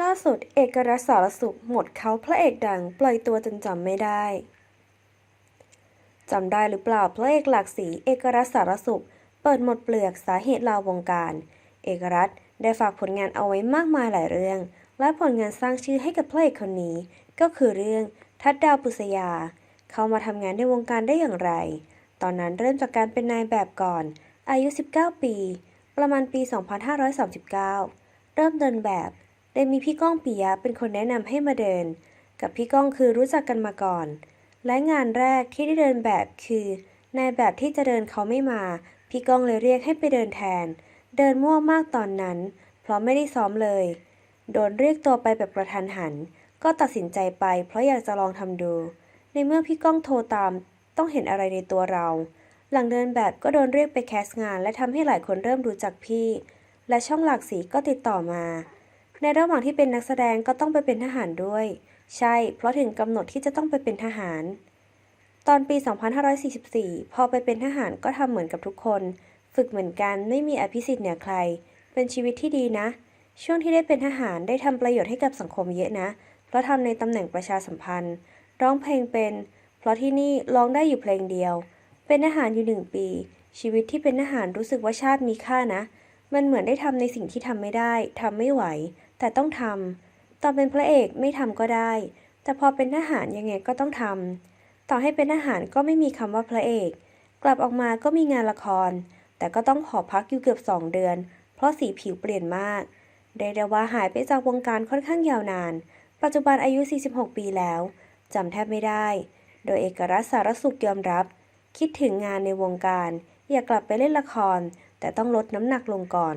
ล่าสุดเอกรัสารสุขหมดเขาพระเอกดังปล่อยตัวจนจำไม่ได้จำได้หรือเปล่าพระเอกหลากสีเอกรัฐสารสุข เปิดหมดเปลือกสาเหตุลาวงการ เอกรัฐได้ฝากผลงานเอาไว้มากมายหลายเรื่อง และผลงานสร้างชื่อให้กับพระเอกคนนี้ ก็คือเรื่องทัดดาวปุษยา เข้ามาทำงานในวงการได้อย่างไร ตอนนั้นเริ่มจากการเป็นนายแบบก่อน อายุ 19 ปี ประมาณปี 2539 เริ่มเดินแบบ ได้มีพี่ก้องปิยะเป็นคนแนะนำให้มาเดิน กับพี่ก้องคือรู้จักกันมาก่อน และงานแรกที่ได้เดินแบบคือนายแบบที่จะเดินเขาไม่มา พี่ก้องเลยเรียกให้ไปเดินแทน เดินมั่วมากตอนนั้น เพราะไม่ได้ซ้อมเลย โดนเรียกตัวไปแบบกระทันหัน ก็ตัดสินใจไป เพราะอยากจะลองทำดู ในเมื่อพี่ก้องโทรตาม ต้องเห็นอะไรในตัวเรา หลังเดินแบบก็โดนเรียกไปแคสงาน และทำให้หลายคนเริ่มรู้จักพี่ และช่องหลากสีก็ติดต่อมา ในระหว่างที่เป็นนักแสดงก็ต้องไปเป็นทหารด้วย ใช่ เพราะถึงกำหนดที่จะต้องไปเป็นทหาร ตอนปี 2544 พอไปเป็นทหารก็ทำเหมือนกับทุกคน ฝึกเหมือนกันไม่มีอภิสิทธิ์เหนือใคร เป็นชีวิตที่ดีนะ ช่วงที่ได้เป็นทหารได้ทำประโยชน์ให้กับสังคมเยอะนะ เพราะทำในตำแหน่งประชาสัมพันธ์ ร้องเพลงเป็น เพราะที่นี่ร้องได้อยู่เพลงเดียว เป็นทหารอยู่หนึ่งปี ชีวิตที่เป็นทหารรู้สึกว่าชาติมีค่านะ มันเหมือนได้ทำในสิ่งที่ทำไม่ได้ทำไม่ไหว แต่ต้องทำตอนเป็นพระเอกไม่ทำก็ได้ แต่พอเป็นทหารยังไงก็ต้องทำต่อให้เป็นทหารก็ไม่มีคำว่าพระเอก กลับออกมาก็มีงานละคร แต่ก็ต้องขอพักอยู่เกือบสองเดือน เพราะสีผิวเปลี่ยนมากเดเดว่าหายไปจากวงการค่อนข้างยาวนาน ปัจจุบันอายุ 46 ปีแล้วจำแทบไม่ได้ โดยเอกรัฐสารสุขยอมรับ คิดถึงงานในวงการ อยากกลับไปเล่นละคร แต่ต้องลดน้ำหนักลงก่อน